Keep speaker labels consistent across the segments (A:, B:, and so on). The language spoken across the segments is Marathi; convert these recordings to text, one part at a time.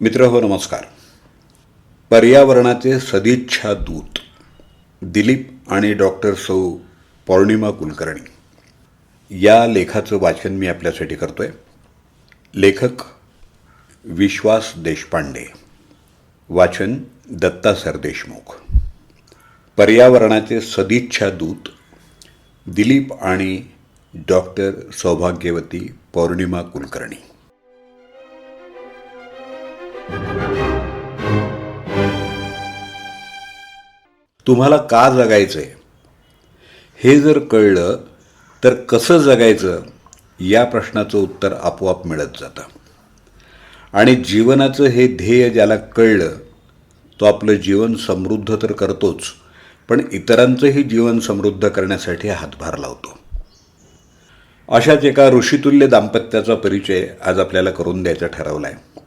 A: मित्र हो नमस्कार. पर्यावरणाचे सदिच्छा दूत दिलीप आणि डॉक्टर सौ पौर्णिमा कुलकर्णी. या लेखाचं वाचन मी आपल्यासाठी करतोय. लेखक विश्वास देशपांडे. वाचन दत्ता सरदेशमुख पर्यावरणाचे सदिच्छा दूत दिलीप आणि डॉक्टर सौभाग्यवती पौर्णिमा कुलकर्णी. तुम्हाला का जगायचं आहे हे जर कळलं तर कसं जगायचं? या प्रश्नाचं उत्तर आपोआप मिळत जातं. आणि जीवनाचं हे ध्येय ज्याला कळलं तो आपलं जीवन समृद्ध तर करतोच पण इतरांचंही जीवन समृद्ध करण्यासाठी हातभार लावतो. अशाच एका ऋषितुल्य दाम्पत्याचा परिचय आज आपल्याला करून द्यायचा ठरवला आहे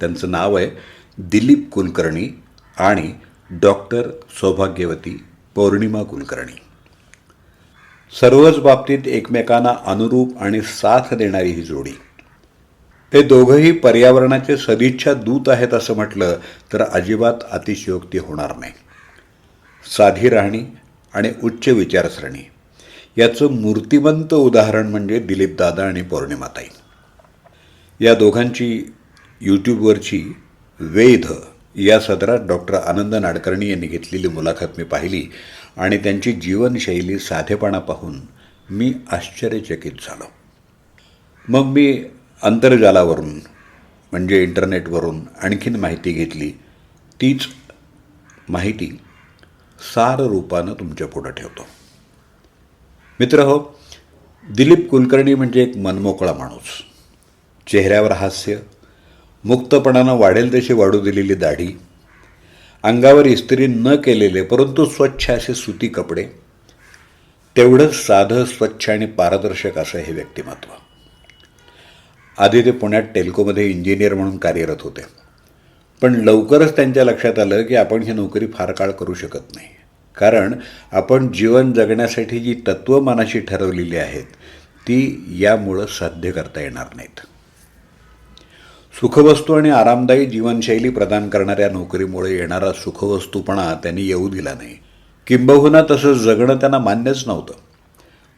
A: त्यांचं नाव आहे दिलीप कुलकर्णी आणि डॉक्टर सौभाग्यवती पौर्णिमा कुलकर्णी. सर्वच बाबतीत एकमेकांना अनुरूप आणि साथ देणारी ही जोडी. हे दोघंही पर्यावरणाचे सदिच्छा दूत आहेत असं म्हटलं तर अजिबात अतिशयोक्ती होणार नाही. साधी राहणी आणि उच्च विचारसरणी. याचं मूर्तिमंत उदाहरण म्हणजे दिलीपदादा आणि पौर्णिमाताई. या दोघांची यूट्यूबवरची वेध या सदरात डॉक्टर आनंद नाडकर्णी यांनी घेतलेली मुलाखत मी पाहिली आणि त्यांची जीवनशैली साधेपणा पाहून मी आश्चर्यचकित झालो. मग मी आंतरजालावरून म्हणजे इंटरनेटवरून आणखीन माहिती घेतली. तीच माहिती सार रूपानं तुमच्या पुढं ठेवतो. मित्र हो दिलीप कुलकर्णी म्हणजे एक मनमोकळा माणूस. चेहऱ्यावर हास्य मुक्तपणानं वाढेल तशी वाढू दिलेली दाढी. अंगावर इस्त्री न केलेले परंतु स्वच्छ असे सुती कपडे. तेवढंच साधं स्वच्छ आणि पारदर्शक असं हे व्यक्तिमत्व. आधी ते पुण्यात टेल्कोमध्ये इंजिनियर म्हणून कार्यरत होते. पण लवकरच त्यांच्या लक्षात आलं की आपण ही नोकरी फार काळ करू शकत नाही. कारण आपण जीवन जगण्यासाठी जी तत्त्व मनाशी ठरवलेली आहेत ती यामुळं साध्य करता येणार नाहीत. सुखवस्तू आणि आरामदायी जीवनशैली प्रदान करणाऱ्या नोकरीमुळे येणारा सुखवस्तूपणा त्यांनी येऊ दिला नाही. किंबहुना तसं जगणं त्यांना मान्यच नव्हतं.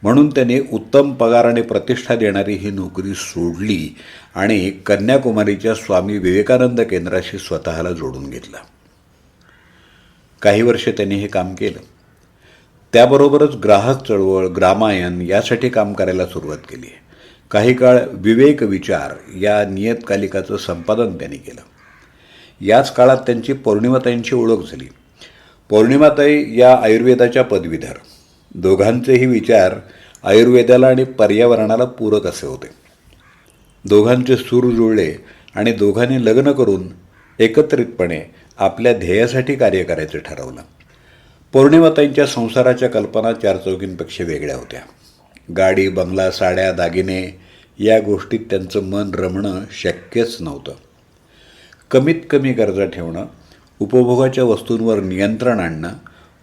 A: म्हणून त्यांनी उत्तम पगार आणि प्रतिष्ठा देणारी ही नोकरी सोडली आणि कन्याकुमारीच्या स्वामी विवेकानंद केंद्राशी स्वतःला जोडून घेतला. काही वर्ष त्यांनी हे काम केलं. त्याबरोबरच ग्राहक चळवळ ग्रामायण यासाठी काम करायला सुरुवात केली आहे. काही काळ विवेक विचार या नियतकालिकाचं संपादन त्यांनी केलं. याच काळात त्यांची पौर्णिमाताईंची ओळख झाली. पौर्णिमाताई या आयुर्वेदाच्या पदवीधर. दोघांचेही विचार आयुर्वेदाला आणि पर्यावरणाला पूरक असे होते. दोघांचे सूर जुळले आणि दोघांनी लग्न करून एकत्रितपणे आपल्या ध्येयासाठी कार्य करायचं ठरवलं. पौर्णिमाताईंच्या संसाराच्या कल्पना चार चौकींपेक्षा वेगळ्या होत्या. गाडी बंगला साड्या दागिने या गोष्टीत त्यांचं मन रमणं शक्यच नव्हतं. कमीत कमी गरजा ठेवणं उपभोगाच्या वस्तूंवर नियंत्रण आणणं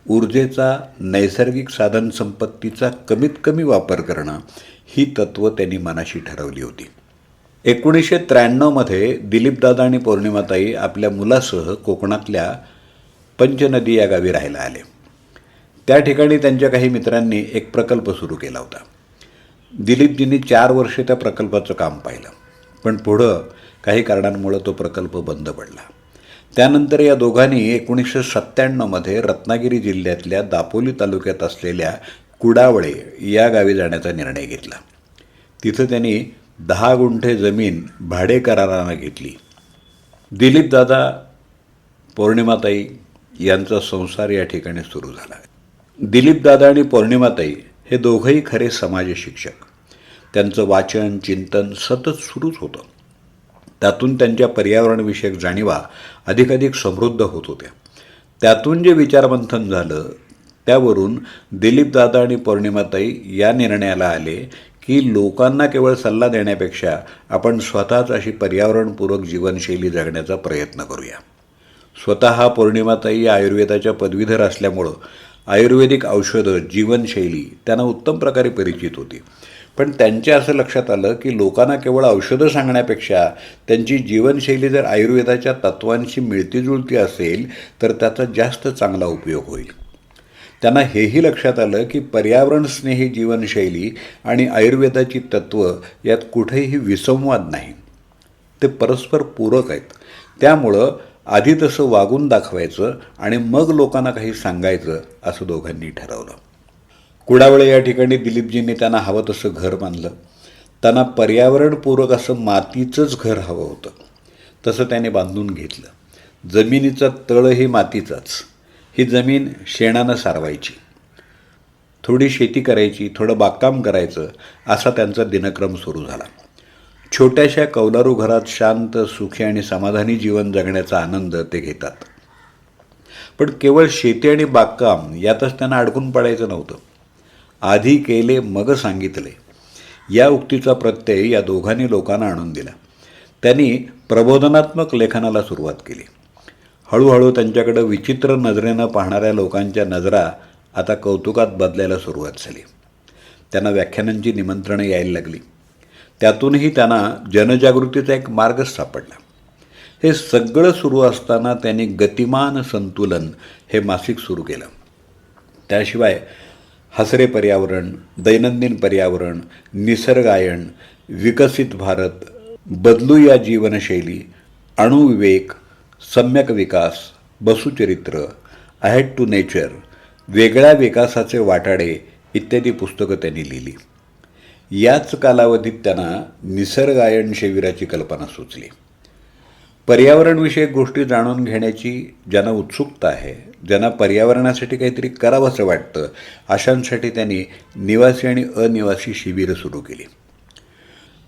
A: ऊर्जेचा नैसर्गिक साधनसंपत्तीचा कमीत कमी वापर करणं ही तत्त्व त्यांनी मनाशी ठरवली होती. एकोणीसशे त्र्याण्णवमध्ये दिलीपदादा आणि पौर्णिमाताई आपल्या मुलासह कोकणातल्या पंचनदी या गावी राहायला आले. त्या ठिकाणी त्यांच्या काही मित्रांनी एक प्रकल्प सुरू केला होता. दिलीपजींनी चार वर्षे त्या प्रकल्पाचं काम पाहिलं. पण पुढं काही कारणांमुळं तो प्रकल्प बंद पडला. त्यानंतर या दोघांनी एकोणीसशे सत्त्याण्णवमध्ये रत्नागिरी जिल्ह्यातल्या दापोली तालुक्यात असलेल्या कुडावळे या गावी जाण्याचा निर्णय घेतला. तिथं त्यांनी दहा गुंठे जमीन भाडे करारानं घेतली. दिलीपदादा पौर्णिमाताई यांचा संसार या ठिकाणी सुरू झाला. दिलीपदादा आणि पौर्णिमाताई हे दोघंही खरे समाज शिक्षक त्यांचं वाचन चिंतन सतत सुरूच होतं. त्यातून त्यांच्या पर्यावरणविषयक जाणीवा अधिकाधिक समृद्ध होत होत्या. त्यातून जे विचारमंथन झालं त्यावरून दिलीपदादा आणि पौर्णिमाताई या निर्णयाला आले की लोकांना केवळ सल्ला देण्यापेक्षा आपण स्वतःच अशी पर्यावरणपूरक जीवनशैली जगण्याचा प्रयत्न करूया. स्वतः पौर्णिमाताई या आयुर्वेदाच्या पदवीधर असल्यामुळं आयुर्वेदिक औषधं जीवनशैली त्यांना उत्तम प्रकारे परिचित होती. पण त्यांच्या असं लक्षात आलं की लोकांना केवळ औषधं सांगण्यापेक्षा त्यांची जीवनशैली जर आयुर्वेदाच्या तत्वांशी मिळतीजुळती असेल तर त्याचा जास्त चांगला उपयोग होईल. त्यांना हेही लक्षात आलं की पर्यावरणस्नेही जीवनशैली आणि आयुर्वेदाची तत्त्व यात कुठेही विसंवाद नाही. ते परस्पर पूरक आहेत. त्यामुळं आधी तसं वागून दाखवायचं आणि मग लोकांना काही सांगायचं असं दोघांनी ठरवलं. कुडावळे या ठिकाणी दिलीपजींनी त्यांना हवं तसं घर बांधलं. त्यांना पर्यावरणपूरक असं मातीचंच घर हवं होतं. तसं त्याने बांधून घेतलं. जमिनीचा तळही मातीचाच. ही जमीन शेणानं सारवायची. थोडी शेती करायची थोडं बागकाम करायचं असा त्यांचा दिनक्रम सुरू झाला. छोट्याशा कौलारू घरात शांत सुखी आणि समाधानी जीवन जगण्याचा आनंद ते घेतात. पण केवळ शेती आणि बागकाम यातच त्यांना अडकून पडायचं नव्हतं. आधी केले मग सांगितले. या उक्तीचा प्रत्यय या दोघांनी लोकांना आणून दिला. त्यांनी प्रबोधनात्मक लेखनाला सुरुवात केली. हळूहळू त्यांच्याकडं विचित्र नजरेनं पाहणाऱ्या लोकांच्या नजरा आता कौतुकात बदलायला सुरुवात झाली. त्यांना व्याख्यानांची निमंत्रणं यायला लागली. त्यातूनही त्यांना जनजागृतीचा एक मार्ग सापडला. हे सगळं सुरू असताना त्यांनी गतिमान संतुलन हे मासिक सुरू केलं. त्याशिवाय हसरे पर्यावरण दैनंदिन पर्यावरण निसर्गायन विकसित भारत बदलू या जीवनशैली अणुविवेक सम्यक विकास बसुचरित्र अहेड टू नेचर वेगळ्या विकासाचे वाटाडे इत्यादी पुस्तकं त्यांनी लिहिली. याच कालावधीत त्यांना निसर्गायन शिबिराची कल्पना सुचली. पर्यावरणविषयक गोष्टी जाणून घेण्याची ज्यांना उत्सुकता आहे ज्यांना पर्यावरणासाठी काहीतरी करावंसं वाटतं अशांसाठी त्यांनी निवासी आणि अनिवासी शिबिरं सुरू केली.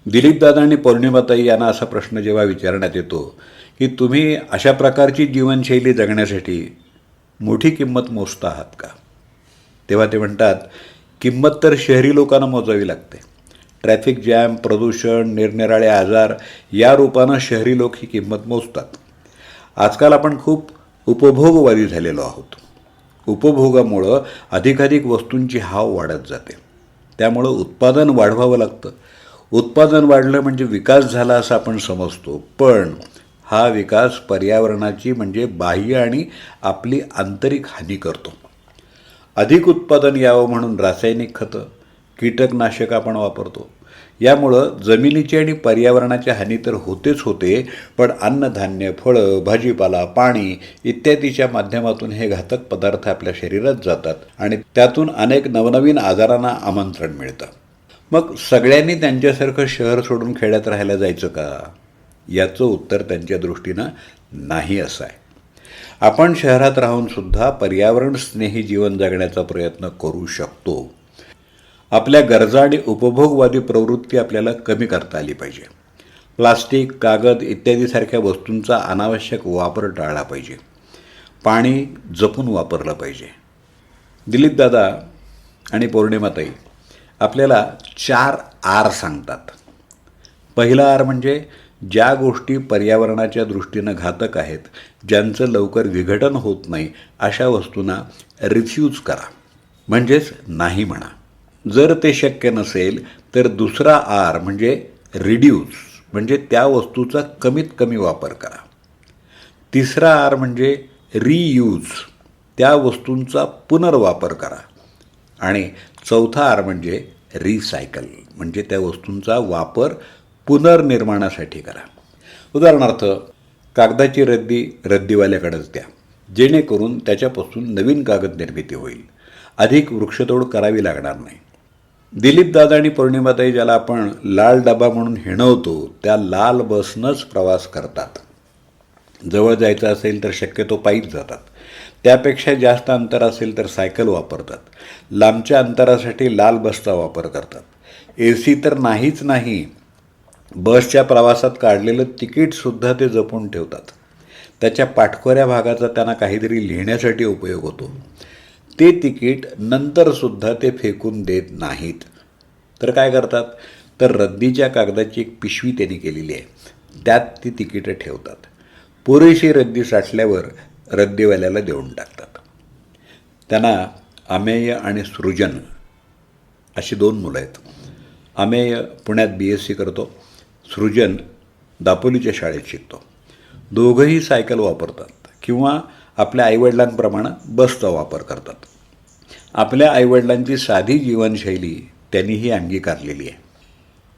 A: दिलीपदादा आणि पौर्णिमाताई यांना असा प्रश्न जेव्हा विचारण्यात येतो की तुम्ही अशा प्रकारची जीवनशैली जगण्यासाठी मोठी किंमत मोजता आहात का? तेव्हा ते म्हणतात किंमत तर शहरी लोकांना मोजावी लागते. ट्रॅफिक जॅम प्रदूषण निरनिराळे आजार या रूपानं शहरी लोक ही किंमत मोजतात. आजकाल आपण खूप उपभोगवादी झालेलो आहोत. उपभोगामुळं अधिकाधिक वस्तूंची हाव वाढत जाते. त्यामुळं उत्पादन वाढवावं लागतं. उत्पादन वाढलं म्हणजे विकास झाला असं आपण समजतो पण हा विकास पर्यावरणाची म्हणजे बाह्य आणि आपली आंतरिक हानी करतो. अधिक उत्पादन यावं म्हणून रासायनिक खतं कीटकनाशक आपण वापरतो. यामुळं जमिनीची आणि पर्यावरणाची हानी तर होतेच होते पण अन्नधान्य फळं भाजीपाला पाणी इत्यादीच्या माध्यमातून हे घातक पदार्थ आपल्या शरीरात जातात आणि त्यातून अनेक नवनवीन आजारांना आमंत्रण मिळतं. मग सगळ्यांनी त्यांच्यासारखं शहर सोडून खेड्यात राहायला जायचं का? याचं उत्तर त्यांच्या दृष्टीनं नाही असं आहे. आपण शहरात राहूनसुद्धा पर्यावरण स्नेही जीवन जगण्याचा प्रयत्न करू शकतो. आपल्या गरजा आणि उपभोगवादी प्रवृत्ती आपल्याला कमी करता आली पाहिजे. प्लास्टिक कागद इत्यादीसारख्या वस्तूंचा अनावश्यक वापर टाळला पाहिजे. पाणी जपून वापरलं पाहिजे. दिलीपदादा आणि पौर्णिमाताई आपल्याला चार आर सांगतात. पहिला आर म्हणजे ज्या गोष्टी पर्यावरणाच्या दृष्टीनं घातक आहेत ज्यांचं लवकर विघटन होत नाही अशा वस्तूंना रिफ्यूज करा. म्हणजेच नाही म्हणा. जर ते शक्य नसेल तर दुसरा आर म्हणजे रिड्यूस म्हणजे त्या वस्तूचा कमीत कमी वापर करा. तिसरा आर म्हणजे रियूज त्या वस्तूंचा पुनर्वापर करा. आणि चौथा आर म्हणजे रिसायकल म्हणजे त्या वस्तूंचा वापर पुनर्निर्माणासाठी करा. उदाहरणार्थ कागदाची रद्दी रद्दीवाल्याकडेच द्या. जेणेकरून त्याच्यापासून नवीन कागद निर्मिती होईल. अधिक वृक्षतोड करावी लागणार नाही. दिलीपदादा आणि पौर्णिमाताई ज्याला आपण लाल डबा म्हणून हिणवतो त्या लाल बसनंच प्रवास करतात. जवळ जायचं असेल तर शक्यतो पायीच जातात. त्यापेक्षा जास्त अंतर असेल तर सायकल वापरतात. लांबच्या अंतरासाठी लाल बसचा वापर करतात. ए सी तर नाहीच नाही बसच्या प्रवासात काढलेलं तिकीटसुद्धा ते जपून ठेवतात. त्याच्या पाठकोऱ्या भागाचा त्यांना काहीतरी लिहिण्यासाठी उपयोग होतो. ते तिकीट नंतरसुद्धा ते फेकून देत नाहीत. तर काय करतात? तर रद्दीच्या कागदाची एक पिशवी त्यांनी केलेली आहे. त्यात ती तिकीटं ठेवतात. पुरेशी रद्दी साठल्यावर रद्दीवाल्याला देऊन टाकतात. त्यांना अमेय आणि सृजन अशी दोन मुलं आहेत. अमेय पुण्यात बी एस सी करतो सृजन दापोलीच्या शाळेत शिकतो. दोघंही सायकल वापरतात किंवा आपल्या आईवडिलांप्रमाणे बसचा वापर करतात. आपल्या आईवडिलांची साधी जीवनशैली त्यांनीही अंगीकारलेली आहे.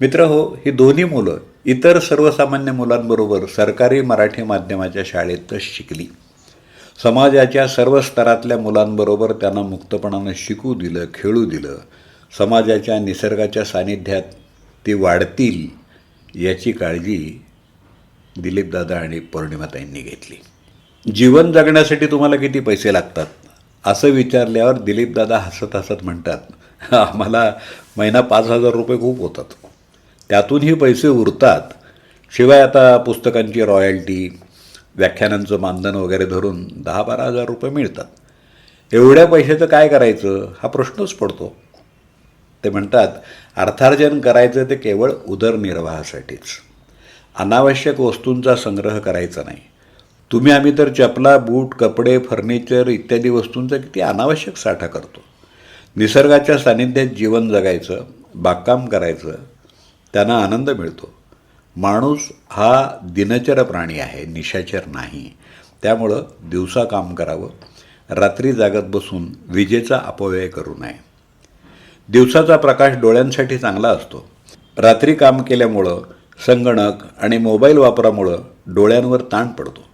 A: मित्र हो ही दोन्ही मुलं इतर सर्वसामान्य मुलांबरोबर सरकारी मराठी माध्यमाच्या शाळेतच शिकली. समाजाच्या सर्व स्तरातल्या मुलांबरोबर त्यांना मुक्तपणानं शिकू दिलं खेळू दिलं. समाजाच्या निसर्गाच्या सानिध्यात ते वाढतील याची काळजी दिलीपदादा आणि पौर्णिमाताईंनी घेतली. जीवन जगण्यासाठी तुम्हाला किती पैसे लागतात? असं विचारल्यावर दिलीपदादा हसत हसत म्हणतात आम्हाला महिना पाच हजार रुपये खूप होतात. त्यातूनही पैसे उरतात. शिवाय आता पुस्तकांची रॉयल्टी व्याख्यानांचं मानधन वगैरे धरून दहा बारा हजार रुपये मिळतात. एवढ्या पैशाचं काय करायचं? हा प्रश्नच पडतो. ते म्हणतात अर्थार्जन करायचं ते केवळ उदरनिर्वाहासाठीच. अनावश्यक वस्तूंचा संग्रह करायचा नाही. तुम्ही आम्ही तर चपला बूट कपडे फर्निचर इत्यादी वस्तूंचा किती अनावश्यक साठा करतो. निसर्गाच्या सानिध्यात जीवन जगायचं बागकाम करायचं त्यांना आनंद मिळतो. माणूस हा दिनचर प्राणी आहे निशाचर नाही. त्यामुळं दिवसा काम करावं रात्री जागत बसून विजेचा अपव्यय करू नये. दिवसाचा प्रकाश डोळ्यांसाठी चांगला असतो. रात्री काम केल्यामुळं संगणक आणि मोबाईल वापरामुळं डोळ्यांवर ताण पडतो.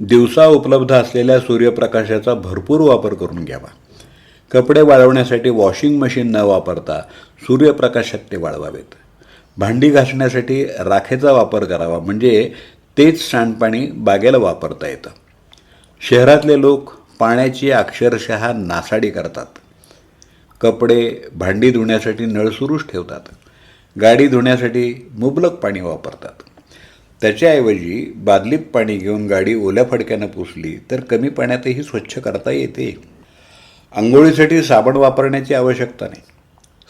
A: दिवसा उपलब्ध असलेल्या सूर्यप्रकाशाचा भरपूर वापर करून घ्यावा. कपडे वाळवण्यासाठी वॉशिंग मशीन न वापरता सूर्यप्रकाशात ते वाळवावेत. भांडी घासण्यासाठी राखेचा वापर करावा म्हणजे तेच सांडपाणी बागेला वापरता येतं. शहरातले लोक पाण्याची अक्षरशः नासाडी करतात. कपडे भांडी धुण्यासाठी नळ सुरूच ठेवतात. गाडी धुण्यासाठी मुबलक पाणी वापरतात. त्याच्याऐवजी बादलीत पाणी घेऊन गाडी ओल्या फडक्यानं पुसली तर कमी पाण्यातही स्वच्छ करता येते. आंघोळीसाठी साबण वापरण्याची आवश्यकता नाही.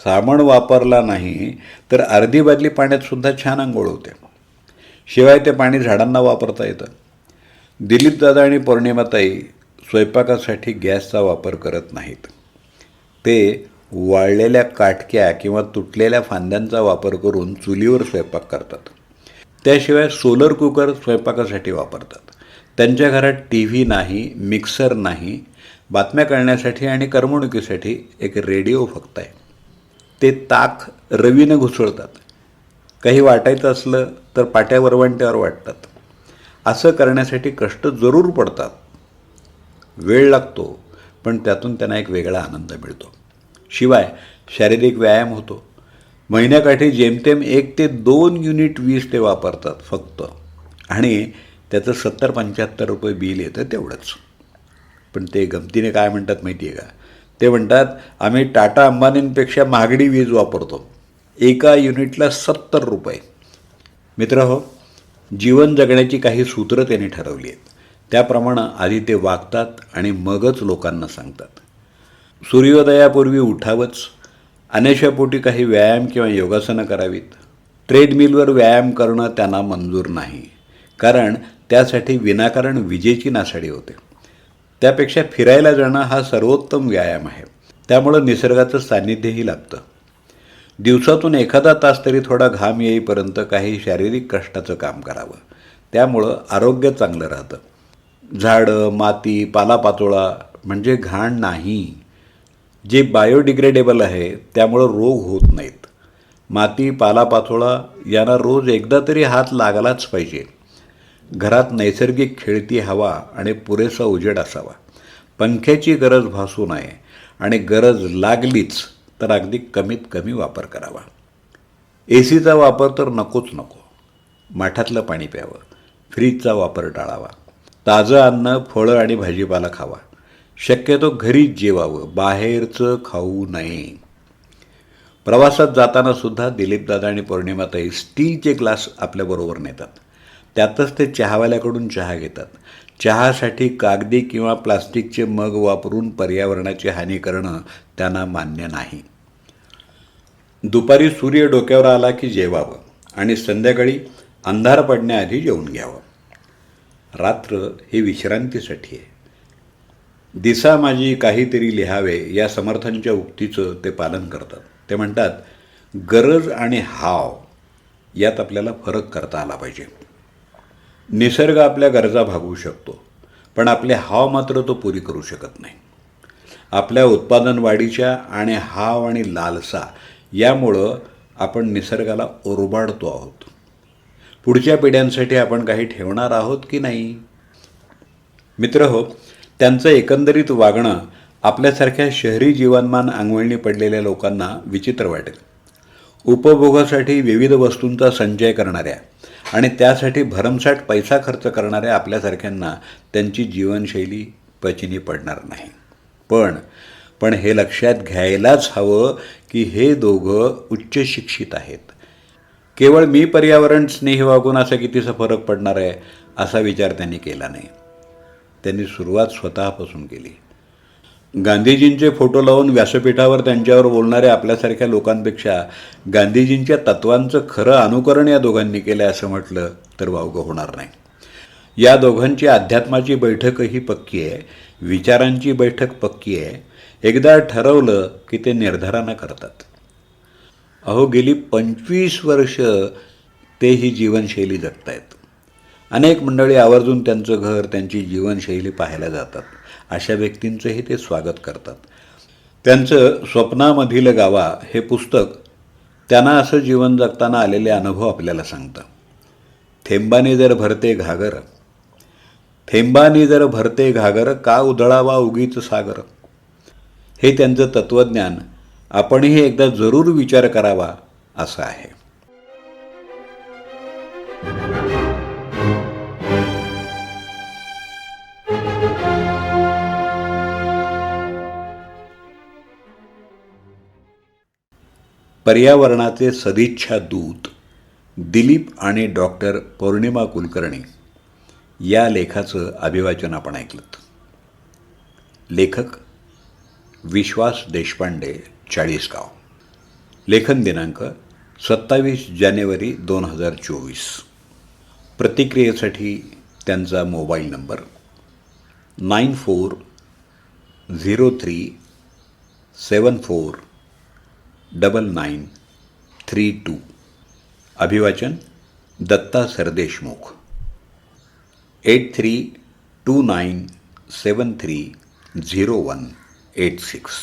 A: साबण वापरला नाही तर अर्धी बादली पाण्यातसुद्धा छान आंघोळ होते. शिवाय ते पाणी झाडांना वापरता येतं. दिलीपदादा आणि पौर्णिमाताई स्वयंपाकासाठी गॅसचा वापर करत नाहीत. ते वाळलेल्या काटक्या किंवा तुटलेल्या फांद्यांचा वापर करून चुलीवर स्वयंपाक करतात. त्याशिवाय सोलर कुकर स्वयंपाकासाठी वापरतात. त्यांच्या घरात टी व्ही नाही मिक्सर नाही बातम्या कळण्यासाठी आणि करमणुकीसाठी एक रेडिओ फक्त आहे. ते ताक रवीनं घुसळतात. काही वाटायचं असलं तर पाट्या वरवंट्यावर वाटतात. असं करण्यासाठी कष्ट जरूर पडतात. वेळ लागतो पण त्यातून त्यांना एक वेगळा आनंद मिळतो. शिवाय शारीरिक व्यायाम होतो. महिन्याकाठी जेमतेम एक ते दोन युनिट वीज ते वापरतात फक्त. आणि त्याचं सत्तर पंच्याहत्तर रुपये बिल येतं तेवढंच. पण ते गमतीने काय म्हणतात माहिती आहे का? ते म्हणतात आम्ही टाटा अंबानींपेक्षा महागडी वीज वापरतो. एका युनिटला सत्तर रुपये. मित्र हो जीवन जगण्याची काही सूत्रं त्यांनी ठरवली आहेत. त्याप्रमाणे आधी ते वागतात आणि मगच लोकांना सांगतात. सूर्योदयापूर्वी उठावंच. अनेशापोटी काही व्यायाम किंवा योगासनं करावीत. ट्रेडमिलवर व्यायाम करणं त्यांना मंजूर नाही. कारण त्यासाठी विनाकारण विजेची नासाडी होते. त्यापेक्षा फिरायला जाणं हा सर्वोत्तम व्यायाम आहे. त्यामुळं निसर्गाचं सान्निध्यही लागतं दिवसातून एखादा तास तरी थोडा घाम येईपर्यंत काही शारीरिक कष्टाचं काम करावं. त्यामुळं आरोग्य चांगलं राहतं. झाडं माती पालापाचोळा म्हणजे घाण नाही. जे बायोडिग्रेडेबल आहे त्यामुळं रोग होत नाहीत. माती पालापाचोळा यांना रोज एकदा तरी हात लागलाच पाहिजे. घरात नैसर्गिक खेळती हवा आणि पुरेसा उजेड असावा. पंख्याची गरज भासू नये आणि गरज लागलीच तर अगदी कमीत कमी वापर करावा. ए सीचा वापर तर नकोच नको. माठातलं पाणी प्यावं. फ्रीजचा वापर टाळावा. ताजं अन्न फळं आणि भाजीपाला खावा. शक्यतो घरीच जेवावं बाहेरचं खाऊ नये. प्रवासात जाताना सुद्धा दिलीपदादा आणि पौर्णिमाताई स्टीलचे ग्लास आपल्याबरोबर नेतात. त्यातच ते चहावाल्याकडून चहा घेतात. चहासाठी कागदी किंवा प्लास्टिकचे मग वापरून पर्यावरणाची हानी करणं त्यांना मान्य नाही. दुपारी सूर्य डोक्यावर आला की जेवावं आणि संध्याकाळी अंधार पडण्याआधी जेवून घ्यावं. रात्र हे विश्रांतीसाठी आहे. दिसा माझी काहीतरी लिहावे या समर्थांच्या उक्तीचं ते पालन करतात. ते म्हणतात गरज आणि हाव यात आपल्याला फरक करता आला पाहिजे. निसर्ग आपल्या गरजा भागवू शकतो पण आपले हाव मात्र तो पुरी करू शकत नाही. आपल्या उत्पादन वाढीच्या आणि हाव आणि लालसा यामुळं आपण निसर्गाला ओरबाडतो आहोत. पुढच्या पिढ्यांसाठी आपण काही ठेवणार आहोत की नाही? मित्र हो त्यांचं एकंदरीत वागणं आपल्यासारख्या शहरी जीवनमान अंगवळणी पडलेल्या लोकांना विचित्र वाटेल. उपभोगासाठी विविध वस्तूंचा संचय करणाऱ्या आणि त्यासाठी भरमसाठ पैसा खर्च करणाऱ्या आपल्यासारख्यांना त्यांची जीवनशैली पचिनी पडणार नाही. पण पण हे लक्षात घ्यायलाच हवं की हे दोघं उच्च शिक्षित आहेत. केवळ मी पर्यावरण स्नेही वागून असा कितीसा फरक पडणार आहे असा विचार त्यांनी केला नाही. त्यांनी सुरुवात स्वतःपासून केली. गांधीजींचे फोटो लावून व्यासपीठावर त्यांच्यावर बोलणाऱ्या आपल्यासारख्या लोकांपेक्षा गांधीजींच्या तत्वांचं खरं अनुकरण या दोघांनी केलं असं म्हटलं तर वावगं होणार नाही. या दोघांची अध्यात्माची बैठकही पक्की आहे. विचारांची बैठक पक्की आहे. एकदा ठरवलं की ते निर्धारानं करतात. अहो गेली पंचवीस वर्ष ते ही जीवनशैली जगतायत. अनेक मंडळी आवर्जून त्यांचं घर त्यांची जीवनशैली पाहायला जातात. अशा व्यक्तींचंही ते स्वागत करतात. त्यांचं स्वप्नामधील गावा हे पुस्तक त्यांना असं जीवन जगताना आलेले अनुभव आपल्याला सांगतं. थेंबाने जर भरते घागर थेंबाने जर भरते घागर का उधळावा उगीच सागर? हे त्यांचं तत्त्वज्ञान आपणही एकदा जरूर विचार करावा असं आहे. पर्यावरणाचे सदिच्छा दूत दिलीप आणि डॉक्टर पौर्णिमा कुलकर्णी या लेखाचं अभिवाचन आपण ऐकलं. लेखक विश्वास देशपांडे चाळीसगाव. लेखन दिनांक सत्तावीस जानेवारी दोन हजार चोवीस. प्रतिक्रियेसाठी त्यांचा mobile number nine four zero three seven four double nine three two अभिवाचन Datta Sardeshmukh. Eight three two nine seven three zero one eight six